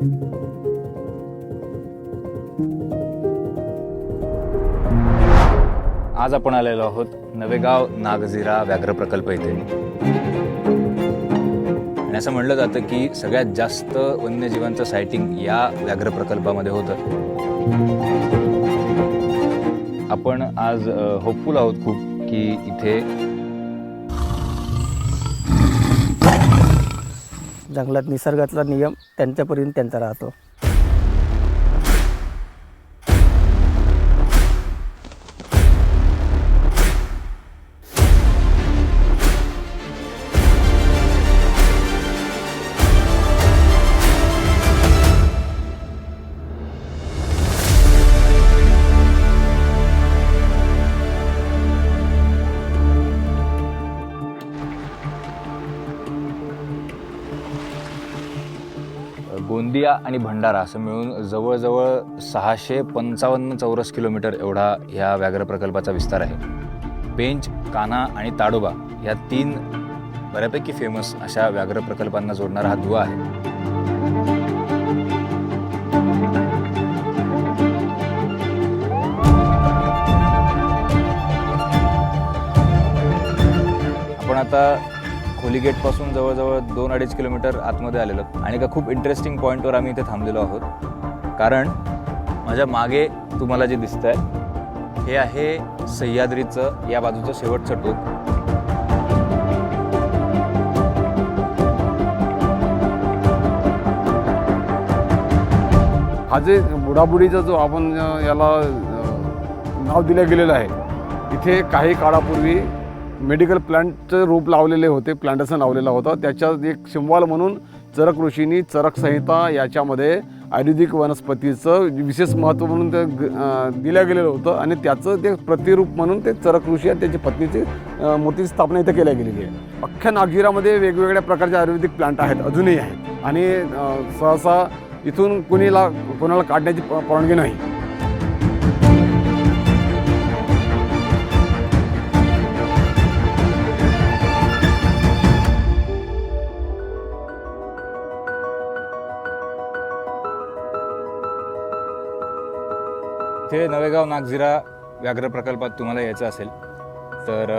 आज आपण आलेलो आहोत नवेगाव नागझिरा व्याघ्र प्रकल्प इथे. आणि असं म्हणलं जातं की सगळ्यात जास्त वन्यजीवांचं सायटिंग या व्याघ्र प्रकल्पामध्ये होतं. आपण आज होपफुल आहोत खूप की इथे जंगलात निसर्गातला नियम त्यांच्यापर्यंत त्यांचा राहतो. गोंदिया आणि भंडारा असं मिळून जवळजवळ सहाशे पंचावन्न चौरस किलोमीटर एवढा ह्या व्याघ्र प्रकल्पाचा विस्तार आहे. पेंच कान्हा आणि ताडोबा या तीन बऱ्यापैकी फेमस अशा व्याघ्र प्रकल्पांना जोडणारा हा दुवा आहे. आपण आता खोली गेटपासून जवळजवळ दोन अडीच किलोमीटर आतमध्ये आलेलो. आणि एका खूप इंटरेस्टिंग पॉईंटवर आम्ही इथे थांबलेलो आहोत. कारण माझ्या मागे तुम्हाला जे दिसत आहे हे आहे सह्याद्रीचं या बाजूचं शेवटचं टोक हा जे बुडाबुडीचा जो आपण याला नाव दिलं गेलेलं आहे इथे काही काळापूर्वी मेडिकल प्लांटचं रूप लावलेले होते प्लांटेशन लावलेलं होतं. त्याच्यात एक शिंवाल म्हणून चरक ऋषींनी चरक संहिता याच्यामध्ये आयुर्वेदिक वनस्पतीचं विशेष महत्त्व म्हणून ते दिलं गेलेलं होतं आणि त्याचं ते प्रतिरूप म्हणून ते चरक ऋषी आणि त्याची पत्नीची अ, मूर्तीची स्थापना इथे केल्या गेलेली आहे. अख्ख्या नागझिरामध्ये वेगवेगळ्या प्रकारचे आयुर्वेदिक प्लांट आहेत अजूनही आहेत. आणि सहसा इथून कुणीला कोणाला काढण्याची परवानगी नाही. इथे नवेगाव नागझिरा व्याघ्र प्रकल्पात तुम्हाला यायचं असेल तर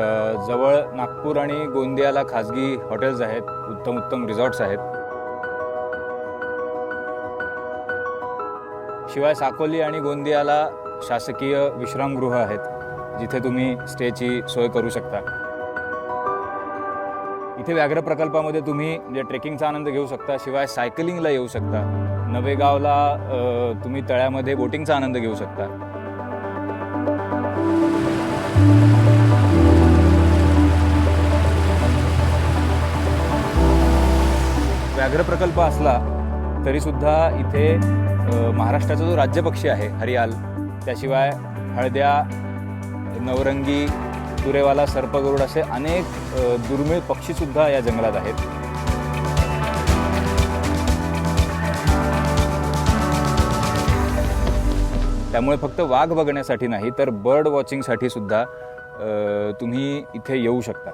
जवळ नागपूर आणि गोंदियाला खाजगी हॉटेल्स आहेत उत्तम उत्तम रिझॉर्ट्स आहेत. शिवाय साकोली आणि गोंदियाला शासकीय विश्रामगृह आहेत जिथे तुम्ही स्टेची सोय करू शकता. इथे व्याघ्र प्रकल्पामध्ये तुम्ही म्हणजे ट्रेकिंगचा आनंद घेऊ शकता शिवाय सायकलिंगला येऊ शकता. नवेगावला तुम्ही तळ्यामध्ये बोटिंगचा आनंद घेऊ शकता. व्याघ्र प्रकल्प असला तरीसुद्धा इथे महाराष्ट्राचा जो राज्यपक्षी आहे हरियाल त्याशिवाय हळद्या नवरंगी तुरेवाला सर्पगरुड असे अनेक दुर्मिळ पक्षीसुद्धा या जंगलात आहेत. त्यामुळे फक्त वाघ बघण्यासाठी नाही तर बर्ड वॉचिंगसाठी सुद्धा तुम्ही इथे येऊ शकता.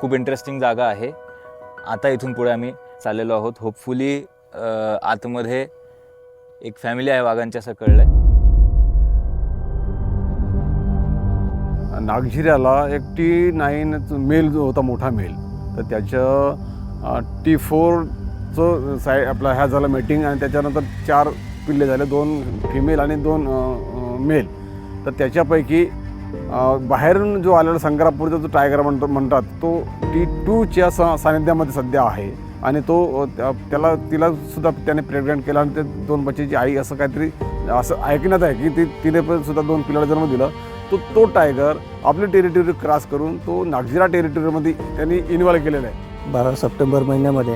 खूप इंटरेस्टिंग जागा आहे. आता इथून पुढे आम्ही चाललेलो आहोत. होपफुली आतमध्ये एक फॅमिली आहे वाघांच्या असं कळलंय. नागझिऱ्याला एक टी नाईन मेल जो होता मोठा मेल तर त्याचं टी फोरचं साय आपला ह्या झालं मीटिंग आणि त्याच्यानंतर चार पिल्ले झाले दोन फिमेल आणि दोन मेल तर त्याच्यापैकी बाहेरून जो आलेला संग्रापूरचा जो टायगर म्हणतो म्हणतात तो टी टूच्या सा सानिध्यामध्ये सध्या आहे. आणि तो त्या- त्याला तिला सुद्धा त्याने प्रेग्नंट केला आणि ते दोन बच्चेची आई असं काहीतरी असं ऐकण्यात आहे की ती तिने पण सुद्धा दोन पिलाला जन्म दिला. तो तो टायगर आपली टेरिटरी क्रॉस करून तो नागझिरा टेरिटरीमध्ये त्यांनी इन्व्हॉल्व केलेला आहे. बारा सप्टेंबर महिन्यामध्ये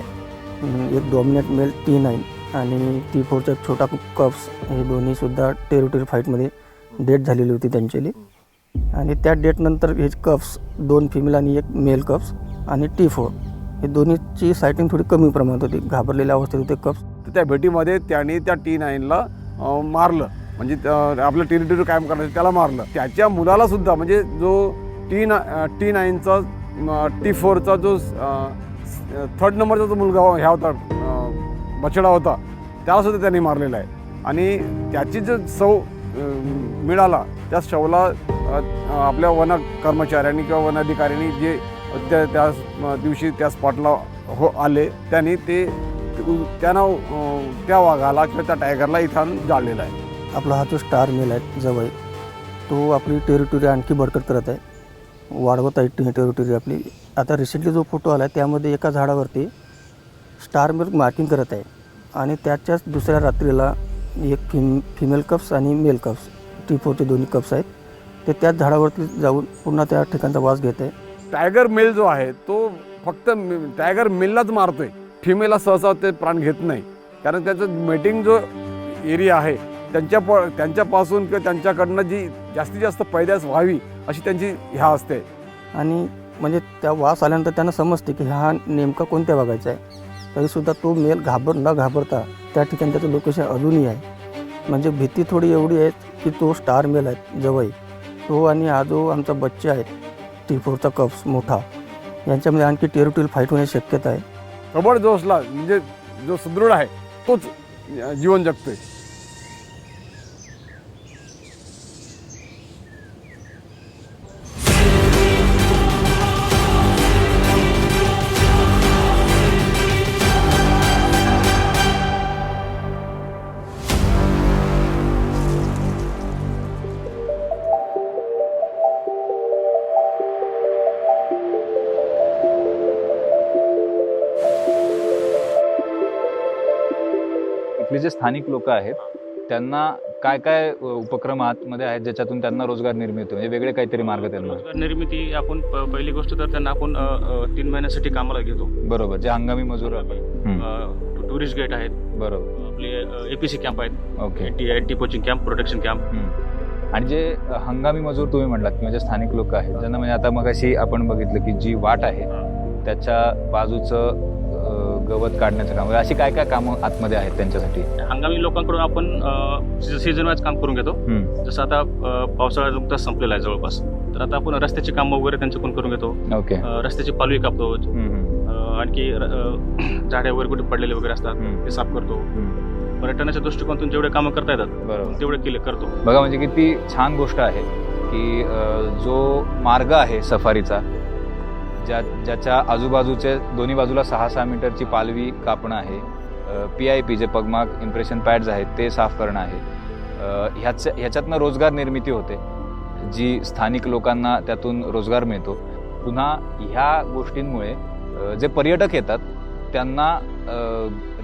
एक डॉमिनेट मेल टी नाईन आणि टी फोरचा छोटा कप्स हे दोन्हीसुद्धा टेरिटरी फाईटमध्ये डेट झालेली होती त्यांच्याली. आणि त्या डेटनंतर हे कप्स दोन फिमेल आणि एक मेल कप्स आणि टी फोर हे दोन्हीची सायटिंग थोडी कमी प्रमाणात होती. घाबरलेल्या अवस्थेत होते कप्स तर त्या भेटीमध्ये त्यांनी त्या टी नाईनला मारलं. म्हणजे आपलं टेरिटरी कायम करण्याचं त्याला मारलं. त्याच्या मुलाला सुद्धा म्हणजे जो टी ना टी नाईनचा टी फोरचा जो थर्ड नंबरचा जो मुलगा ह्या होता बछडा होता त्याला सुद्धा त्यांनी मारलेला आहे. आणि त्याची जो सव मिळाला त्या शवला आपल्या वन कर्मचाऱ्यांनी किंवा वनाधिकाऱ्यांनी जे त्या त्या दिवशी त्या स्पॉटला हो आले. त्यांनी ते त्यांना त्या वाघाला किंवा त्या टायगरला इथं जाळलेला आहे. आपला हा जो स्टार मेल आहे जवळ तो आपली टेरिटोरी आणखी बडकट करत आहे. वाढवत आहे टेरिटोरी आपली. आता रिसेंटली जो फोटो आला आहे त्यामध्ये एका झाडावरती स्टार मेल मार्किंग करत आहे. आणि त्याच्याच दुसऱ्या रात्रीला एक फिम फिमेल कप्स आणि मेल कप्स टी फोरचे दोन्ही कप्स आहेत. ते त्याच झाडावरती जाऊन पुन्हा त्या ठिकाणचा वास घेत आहे. टायगर मेल जो आहे तो फक्त टायगर मेललाच मारतोय. फिमेलला सहसा ते प्राण घेत नाही. कारण त्याचं मेटिंग जो एरिया आहे त्यांच्या प त्यांच्यापासून किंवा त्यांच्याकडनं जी जास्तीत जास्त पैदास व्हावी अशी त्यांची ह्या असते. आणि म्हणजे त्या वास आल्यानंतर त्यांना समजते की हा नेमका कोणत्या भागाचा आहे. तरीसुद्धा तो मेल घाबर न घाबरता त्या ठिकाणी त्याचं लोकेशन अजूनही आहे. म्हणजे भीती थोडी एवढी आहे की तो स्टार मेल आहे जवळ तो आणि हा जो आमचा बच्चा आहे टी फोरचा कप्स मोठा. यांच्यामध्ये आणखी टेरिटोरियल फाईट होण्याची शक्यता आहे. कबड जो असला म्हणजे जो सुदृढ आहे तोच जीवन जगतोय. जे स्थानिक लोक आहेत त्यांना काय काय उपक्रम आतमध्ये आहेत ज्याच्यातून त्यांना रोजगार निर्मिती म्हणजे वेगळे काहीतरी मार्ग त्यांना. रोजगार निर्मिती आपण प- पहिली गोष्ट तर त्यांना आपण अ, अ, तीन महिन्यासाठी कामाला घेतो. बरोबर जे हंगामी मजूर हम्म. टुरिस्ट गेट आहेत. बरोबर. आपले एपीसी कॅम्प आहेत. Okay. T T coaching camp protection camp hmm. आणि जे हंगामी मजूर तुम्ही म्हणलात किंवा जे स्थानिक लोक आहेत ज्यांना म्हणजे आता मग अशी आपण बघितलं की जी वाट आहे त्याच्या बाजूचं गवत काढण्याचं काम अशी काय काय कामं आतमध्ये आहेत त्यांच्यासाठी? हंगामी लोकांकडून आपण सीझन वाईज काम करून घेतो. जसं आता पावसाळा नुकताच संपलेला आहे जवळपास तर आता आपण रस्त्याची कामं वगैरे त्यांच्याकडून करून घेतो. ओके. रस्त्याची पालवी कापतो. आणखी झाडे वगैरे कुठे पडलेले वगैरे असतात. ते साफ करतो. पर्यटनाच्या दृष्टिकोनातून जेवढे कामं करता येतात तेवढे केले करतो. बघा म्हणजे किती छान गोष्ट आहे की जो मार्ग आहे सफारीचा ज्या ज्याच्या आजूबाजूचे दोन्ही बाजूला सहा सहा मीटरची पालवी कापणं आहे. पी आय पी जे पगमाग इम्प्रेशन पॅड्स आहेत ते साफ करणं आहे. अ, ह्याच्यातनं रोजगार निर्मिती होते जी स्थानिक लोकांना त्यातून रोजगार मिळतो. पुन्हा ह्या गोष्टींमुळे जे पर्यटक येतात त्यांना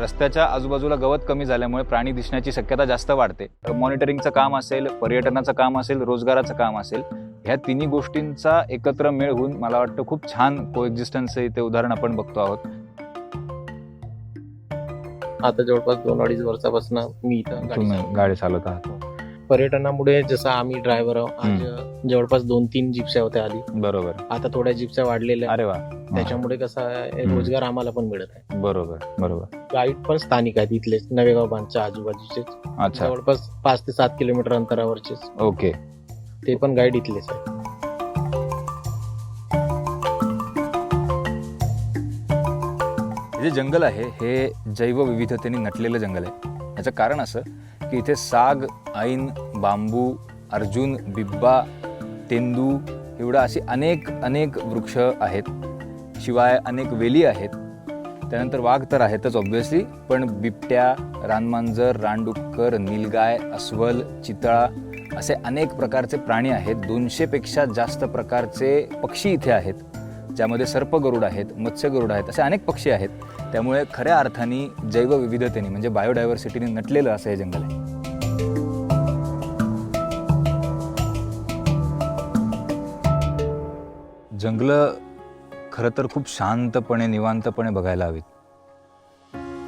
रस्त्याच्या आजूबाजूला गवत कमी झाल्यामुळे प्राणी दिसण्याची शक्यता जास्त वाढते. मॉनिटरिंगचं काम असेल पर्यटनाचं काम असेल रोजगाराचं काम असेल ह्या तिन्ही गोष्टींचा एकत्र मेळ होऊन मला वाटतं खूप छान को एक्झिस्टन्सचं इथे उदाहरण आपण बघतो आहोत. आता जवळपास दोन अडीच वर्षापासून मी इथं गाडी चालवतो. आहात. पर्यटनामुळे जसं आम्ही ड्रायव्हर आज जवळपास दोन तीन जिप्स्या होत्या आधी. बरोबर. आता थोड्या जिप्स्या वाढलेल्या. आहेत. अरे वा. त्याच्यामुळे कसं. रोजगार आम्हाला पण मिळत आहे. बरोबर बरोबर. गाईड पण स्थानिक आहेत इथलेच नवेगाव बांधच्या आजूबाजूचे जवळपास पाच ते सात किलोमीटर अंतरावरचेच. ओके. ते पण गाईड इथलेच आहेत जे जंगल आहे हे जैवविविधतेने नटलेलं जंगल आहे. याचं कारण असं की इथे साग ऐन बांबू अर्जुन बिब्बा तेंदू एवढं अशी अनेक अनेक वृक्ष आहेत. शिवाय अनेक वेली आहेत. त्यानंतर वाघ तर आहेतच ऑब्व्हियसली पण बिबट्या रानमांजर रानडुक्कर नीलगाय अस्वल चितळा असे अनेक प्रकारचे प्राणी आहेत. दोनशेपेक्षा जास्त प्रकारचे पक्षी इथे आहेत. ज्यामध्ये सर्पगरुड आहेत मत्स्यगरुड आहेत असे अनेक पक्षी आहेत. त्यामुळे खऱ्या अर्थाने जैवविविधतेने म्हणजे बायोडायव्हर्सिटीने नटलेलं असं हे जंगल आहे. जंगलं खरं तर खूप शांतपणे निवांतपणे बघायला हवीत.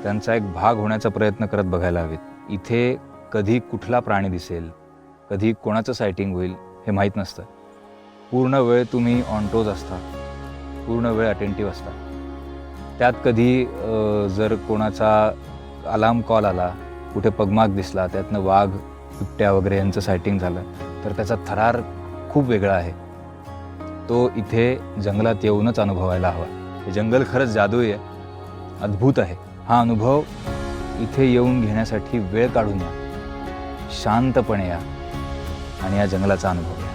त्यांचा एक भाग होण्याचा प्रयत्न करत बघायला हवीत. इथे कधी कुठला प्राणी दिसेल कधी कोणाचं सायटिंग होईल हे माहीत नसतं. पूर्ण वेळ तुम्ही ऑनटोज असता. पूर्ण वेळ अटेंटिव्ह असता. त्यात कधी जर कोणाचा अलार्म कॉल आला कुठे पगमाग दिसला त्यातनं वाघ बिबट्या वगैरे यांचं सायटिंग झालं तर त्याचा थरार खूप वेगळा आहे. तो इथे जंगलात येऊनच अनुभवायला हवा. हे जंगल खरंच जादुई आहे. अद्भुत आहे. हा अनुभव इथे येऊन घेण्यासाठी वेळ काढून या शांतपणे या. आणि या जंगलाचा अनुभव.